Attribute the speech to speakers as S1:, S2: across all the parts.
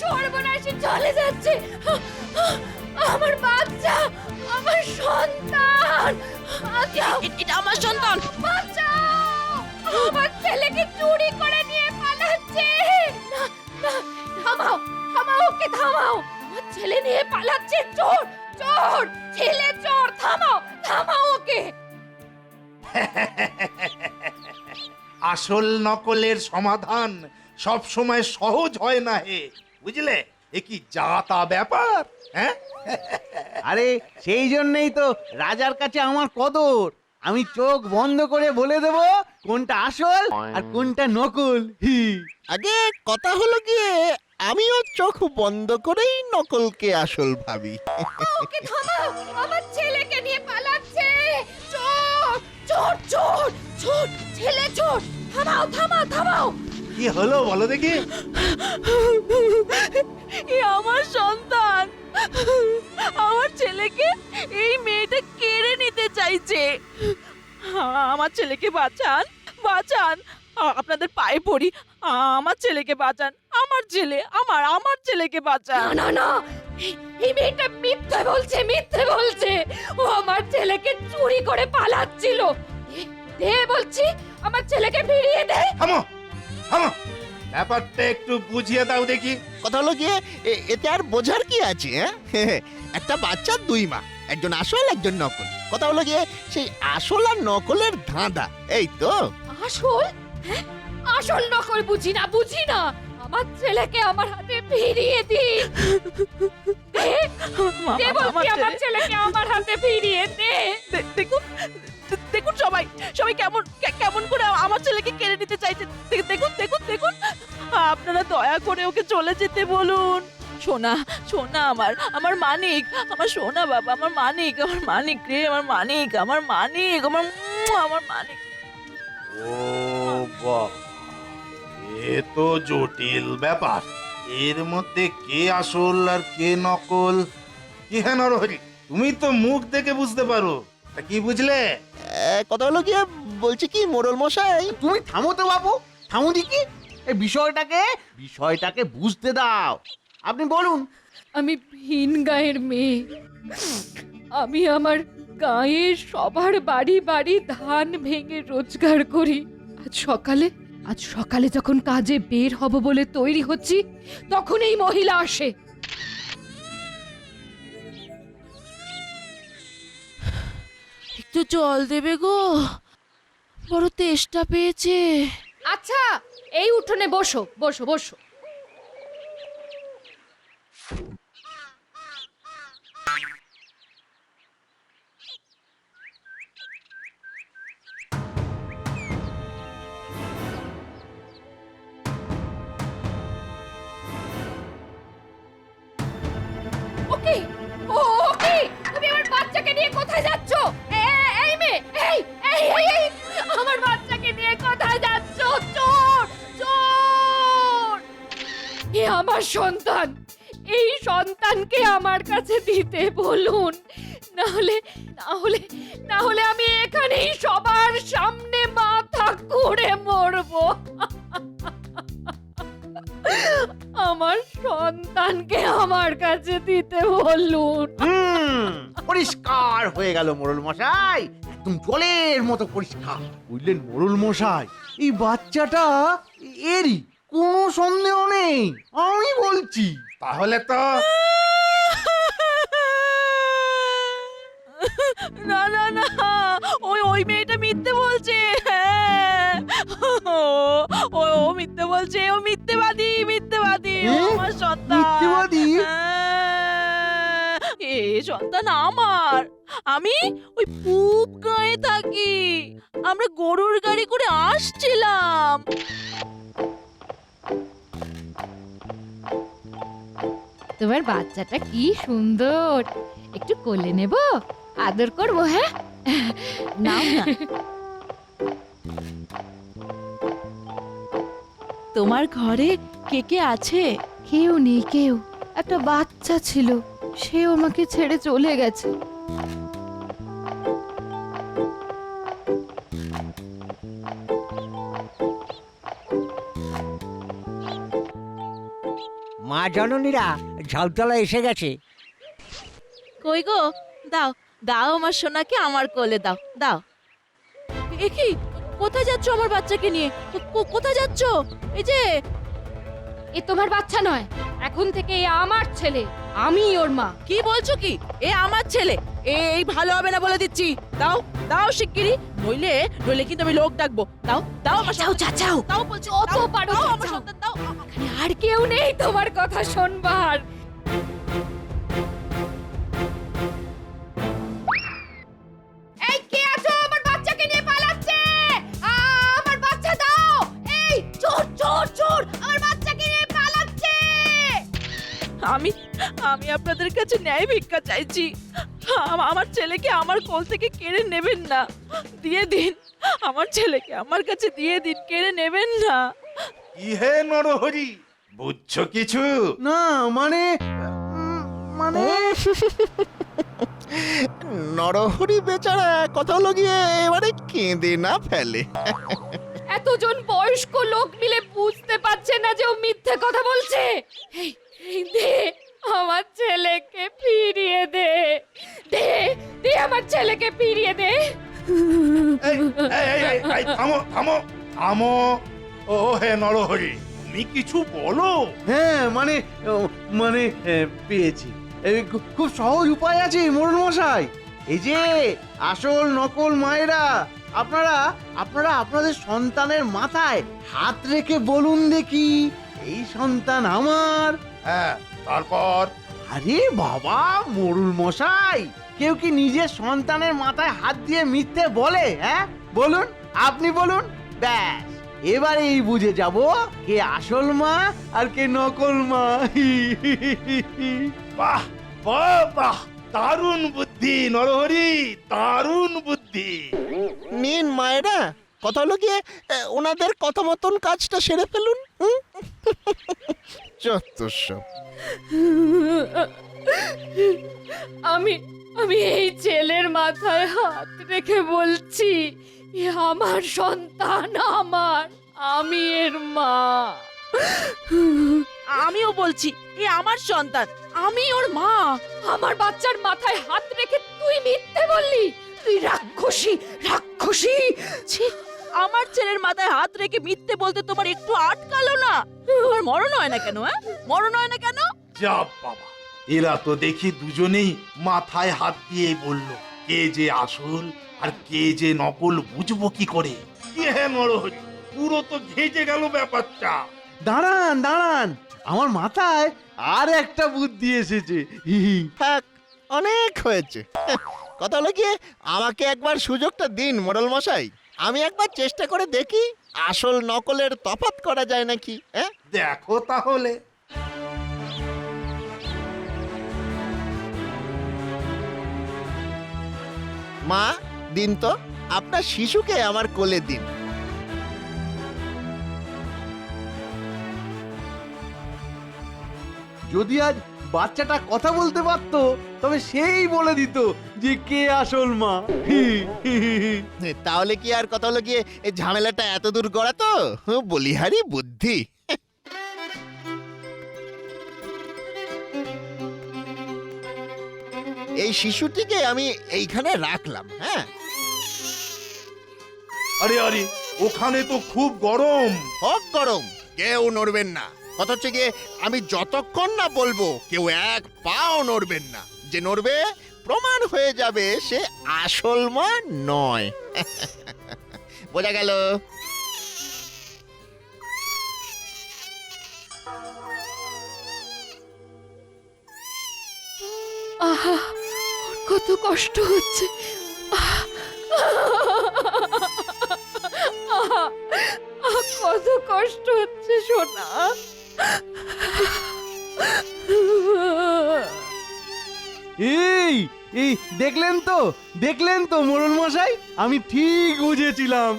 S1: সর্বনাশে চলে যাচ্ছে। আমার বাচ্চা আমার সন্তান।
S2: এটা আমার সন্তান।
S1: বাঁচাও। আমার ছেলেকে চুরি করে নিয়ে পালাচ্ছে। থামাও থামাও ওকে থামাও। আমার ছেলে নিয়ে পালাচ্ছে। চোর চোর ছেলে চোর থামাও থামাও ওকে।
S3: আসল নকলের সমাধান সব সময় সহজ হয় না হে। বুঝলে? এ কি যা তা ব্যাপার হ্যাঁ?
S4: আরে সেই জন্যই তো রাজার কাছে আমার কদর। আমি চোখ বন্ধ করে বলে দেব কোনটা আসল আর কোনটা নকল। হি।
S5: আগে কথা হলো গিয়ে আমিও চোখ বন্ধ করেই নকলকে আসল ভাবি।
S1: ওকে থামাও আমার ছেলেকে নিয়ে পালাচ্ছে। চোর চোর চোর চোর ছেলে চোর। থামাও থামাও থামাও।
S3: কি হলো বলো দেখি।
S2: এ আমার সন্তান। আমার ছেলেকে এই মেয়েটা কেড়ে নিতে চাইছে। আমার ছেলেকে বাঁচান বাঁচান। আপনাদের পায়ে পড়ি। আমার ছেলেকে বাঁচান। আমার ছেলে আমার আমার ছেলেকে বাঁচান।
S1: না না এই- মেয়েটা মিথ্যে বলছে মিথ্যে বলছে। ও আমার ছেলেকে চুরি করে পালাচ্ছিল। দে বলছি আমার ছেলেকে ফিরিয়ে দে।
S3: থামো। থামো। ব্যাপারটা একটু বুঝিয়ে দাও দেখি।
S5: কথা হলো গিয়ে এ- এতে আর বোঝার কি আছে হ্যাঁ? একটা বাচ্চার দুই মা একজন আসল একজন নকল। কথা হলো গিয়ে সেই আসল আর নকলের ধাঁধা এই তো।
S1: আসল? হ্যাঁ? আসল নকল বুঝি না বুঝি না। আমার ছেলেকে আমার হাতে ফিরিয়ে দি দে দে
S2: আমার
S1: বলছি আমার
S2: ছেলে-
S1: ছেলেকে আমার হাতে ফিরিয়ে দে?
S2: দে- দেখুন দে- দেখুন সবাই সবাই কেমন কে- কেমন করে আমার ছেলেকে কেড়ে আপনারা দয়া করে ওকে চলে যেতে বলুন। সোনা সোনা আমার আমার মানিক আমার সোনা বাবা আমার মানিক আমার মানিক রে আমার মানিক আমার মানিক আমার আমার মানিক।
S3: ও বাহ এ তো জটিল ব্যাপার। এর মধ্যে কে আসল আর কে নকল? কি হ্যাঁ নরহরি তুমি তো মুখ দেখে বুঝতে পারো। তা কি বুঝলে?
S5: এ, কথা হলো গিয়ে বলছি কি মোড়ল মশাই?
S4: তুমি থামো তো বাবু থামো দেখি। এই বিষয়টাকে বিষয়টাকে বুঝতে দাও। আপনি বলুন।
S1: আমি ভিন গায়ের মেয়ে। আমি আমার গায়ের সবার বাড়ি বাড়ি ধান ভেঙে রোজগার করি। আজ সকালে আজ সকালে যখন কাজে বের হব বলে তৈরি হচ্ছি তখন এই মহিলা আসে।
S2: একটু জল দেবে গো। বড় তেষ্টা পেয়েছে।
S1: এই উঠোনে বসো বসো বসো। আমার সন্তান। এই সন্তানকে আমার কাছে দিতে বলুন। না হলে না হলে না হলে আমি এখানেই সবার সামনে মাথা ঘুরে মরবো। আমার সন্তানকে আমার কাছে দিতে বলুন।
S4: পরিষ্কার হয়ে গেল মোড়ল মশাই। একদম জলের মতো পরিষ্কার। বুঝলেন মোড়ল মশাই এই বাচ্চাটা এরই। কোনো সন্দেহ নেই। আমি বলছি।
S3: তাহলে তো
S2: না না না। ওই ওই মেয়েটা মিথ্যে বলছে। হ্যাঁ। ও ও মিথ্যে বলছে। ও মিথ্যেবাদী মিথ্যেবাদী। ও আমার সন্তান।
S4: মিথ্যেবাদী?
S2: হ্যাঁ। এ সন্তান আমার। আমি ওই পূব গায়ে থাকি। আমরা গরুর গাড়ি করে আসছিলাম।
S1: তোমার বাচ্চাটা কি সুন্দর। একটু কোলে নেব? আদর করব হ্যাঁ?
S2: নাও না। তোমার ঘরে কে কে আছে?
S1: কেউ নেই কেউ। একটা বাচ্চা ছিল সেও আমাকে ছেড়ে চলে গেছে।
S6: মা জননীরা ঝাউতলা এসে গেছে।
S2: কই গো? দাও দাও আমার সোনাকে আমার কোলে দাও দাও। এ কি? কোথায় যাচ্ছ আমার বাচ্চাকে নিয়ে? কোথায় যাচ্ছ? এই যে।
S1: এ তোমার বাচ্চা নয় এখন থেকে এ আমার ছেলে আমি ওর মা।
S2: কি বলছো কি? এ আমার ছেলে। এ এই ভালো হবে না বলে দিচ্ছি। দাও দাও শিগগিরি নইলে নইলে কিন্তু আমি লোক ডাকবো। দাও দাও আমার
S1: চাও চাচাও
S2: দাও বলছি দাও,
S1: পারো
S2: দাও আমার সন্তান। দাও।
S1: আর কেউ নেই তোমার কথা শোনবার।
S2: আমি আপনাদের কাছে ন্যায় ভিক্ষা চাইছি। আমার ছেলেকে আমার কোল থেকে কেড়ে নেবেন না। দিয়ে দিন। আমার ছেলেকে আমার কাছে দিয়ে দিন কেড়ে নেবেন না।
S3: কি হে নরহরি? বুঝছ কিছু?
S4: না মানে মানে
S5: নরহরি বেচারা কথা হলো গিয়ে এবারে কেঁদে না ফেলে।
S1: এতজন বয়স্ক লোক মিলে বুঝতে পারছে না যে ও মিথ্যে কথা বলছে। এই এই দে। আমার ছেলেকে ফিরিয়ে দে। দে দে আমার ছেলেকে ফিরিয়ে দে।
S3: এই, এই, এই, এই, এই, থামো থামো থামো। ও হে নরহরি তুমি কিছু বলো?
S4: হ্যাঁ মানে ও, মানে এ, পেয়েছি। এই খু- খুব সহজ উপায় আছে মোড়ল মশাই এই যে আসল নকল মায়েরা আপনারা আপনারা আপনাদের সন্তানের মাথায় হাত রেখে বলুন দেখি। এই সন্তান আমার।
S3: হ্যাঁ তারপর?
S4: আরে বাবা মরুল মশাই কেউ কি নিজের সন্তানের মাথায় হাত দিয়ে মিথ্যে বলে হ্যাঁ? বলুন আপনি বলুন। ব্যাস এবারেই বুঝে যাব কে আসল মা আর কে নকল মা।
S3: বাহ বাহ বাহ দারুণ বুদ্ধি নরহরি দারুণ বুদ্ধি।
S5: নিন মায়েরা কথা হলো গিয়ে ওনাদের কথা মতন কাজটা সেরে ফেলুন হুম?
S1: আমি আমি এই ছেলের মাথায় হাত রেখে বলছি এ আমার সন্তান আমার আমি এর মা।
S2: আমিও বলছি এ আমার সন্তান আমি ওর মা।
S1: আমার বাচ্চার মাথায় হাত রেখে তুই মিথ্যে বললি। তুই রাক্ষসী রাক্ষসী।
S2: ছি আমার ছেলের মাথায় হাত রেখে মিথ্যে বলতে তোমার একটু আটকালো না? তোমার মরণ হয় না কেন হ্যাঁ? মরণ হয় না কেন?
S3: যা বাবা এরা তো দেখি দুজনেই মাথায় হাত দিয়ে বলল কে যে আসল আর কে যে নকল বুঝব কি করে? কে হে পুরো তো ঘেঁচে গেল ব্যাপারটা।
S4: দাঁড়ান দাঁড়ান আমার মাথায় আর একটা বুদ্ধি এসেছে। হি হি।
S5: থাক অনেক হয়েছে। কথা হলো গিয়ে আমাকে একবার সুযোগটা দিন মোড়ল মশাই আমি একবার চেষ্টা করে দেখি আসল নকলের তফাৎ করা যায় নাকি হ্যাঁ?
S3: দেখো তাহলে।
S5: মা দিন তো আপনার শিশুকে আমার কোলে দিন।
S4: যদি আজ বাচ্চাটা কথা বলতে পারতো তবে সেই বলে দিত যে কে আসল মা।
S5: তাহলে কি আর কথা হলো গিয়ে এই ঝামেলাটা এত দূর গড়া তো? বলিহারি বুদ্ধি। এই শিশুটিকে আমি এইখানে রাখলাম হ্যাঁ?
S3: আরে আরে ওখানে তো খুব গরম।
S5: হোক গরম কেউ নড়বেন না। কথা হচ্ছে গিয়ে আমি যতক্ষণ না বলব কেউ এক পাও নড়বেন না। যে নড়বে, প্রমাণ হয়ে যাবে সে আসল মা নয়। বোঝা গেল?
S1: কত কষ্ট হচ্ছে। কত কষ্ট হচ্ছে সোনা।
S4: এই এই, দেখলেন তো দেখলেন তো মোড়ল মশাই? আমি ঠিক বুঝেছিলাম।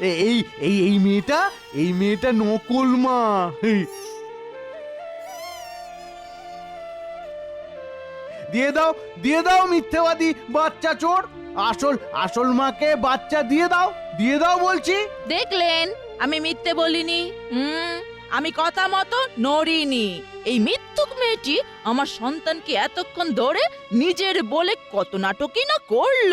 S4: এই এই এই মেয়েটা এই মেয়েটা নকল মা। দিয়ে দাও দিয়ে দাও মিথ্যেবাদী বাচ্চা চোর। আসল আসল মাকে বাচ্চা দিয়ে দাও দিয়ে দাও বলছি।
S2: দেখলেন, আমি মিথ্যে বলিনি। হুম। আমি কথা মতো নড়িনি। এই মৃত্যুক মেয়েটি আমার সন্তানকে এতক্ষণ ধরে নিজের বলে কত নাটকই না করল।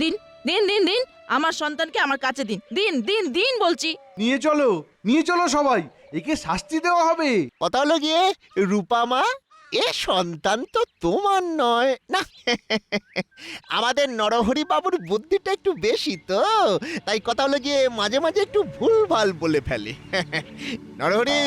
S2: দিন দিন দিন দিন আমার সন্তানকে আমার কাছে দিন দিন দিন দিন বলছি।
S4: নিয়ে চলো নিয়ে চলো সবাই একে শাস্তি দেওয়া হবে।
S5: কথা হলো গিয়ে রূপামা এ সন্তান তো তোমার নয়। না, আমাদের নরহরি বাবুর বুদ্ধিটা একটু বেশি তো, তাই কথা হলো গিয়ে মাঝে মাঝে একটু ভুলভাল বলে ফেলে। নরহরি,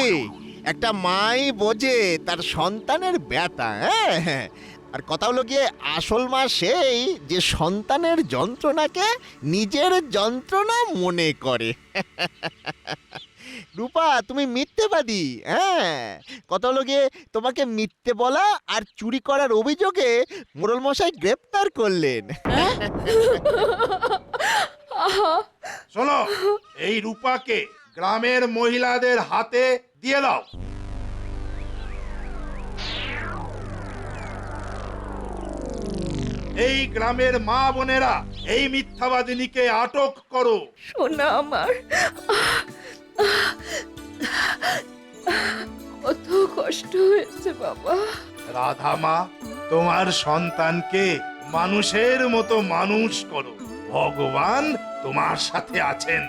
S5: একটা মাই বোঝে তার সন্তানের ব্যথা হ্যাঁ। আর কথা হলো গিয়ে আসল মা সেই যে সন্তানের যন্ত্রণাকে নিজের যন্ত্রণা মনে করে। রূপা তুমি মিথ্যেবাদী হ্যাঁ? কথা হলো গিয়ে তোমাকে মিথ্যে বলা আর চুরি করার অভিযোগে মোড়ল মশাই গ্রেপ্তার করলেন।
S3: শোনো এই রূপাকে গ্রামের মহিলাদের হাতে দিয়ে দাও। এই গ্রামের মা বোনেরা এই মিথ্যাবাদিনীকে আটক করো।
S1: শোনা আমার। কত কষ্ট হয়েছে, বাবা।
S3: রাধা মা তোমার সন্তানকে মানুষের মতো মানুষ করো। ভগবান তোমার সাথে আছেন।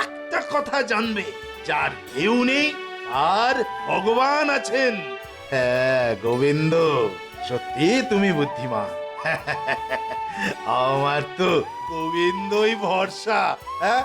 S3: একটা কথা জানবে, যার কেউ নেই আর ভগবান আছেন। হ্যাঁ গোবিন্দ, সত্যি তুমি বুদ্ধিমান। আমার তো গোবিন্দই ভরসা। হ্যাঁ।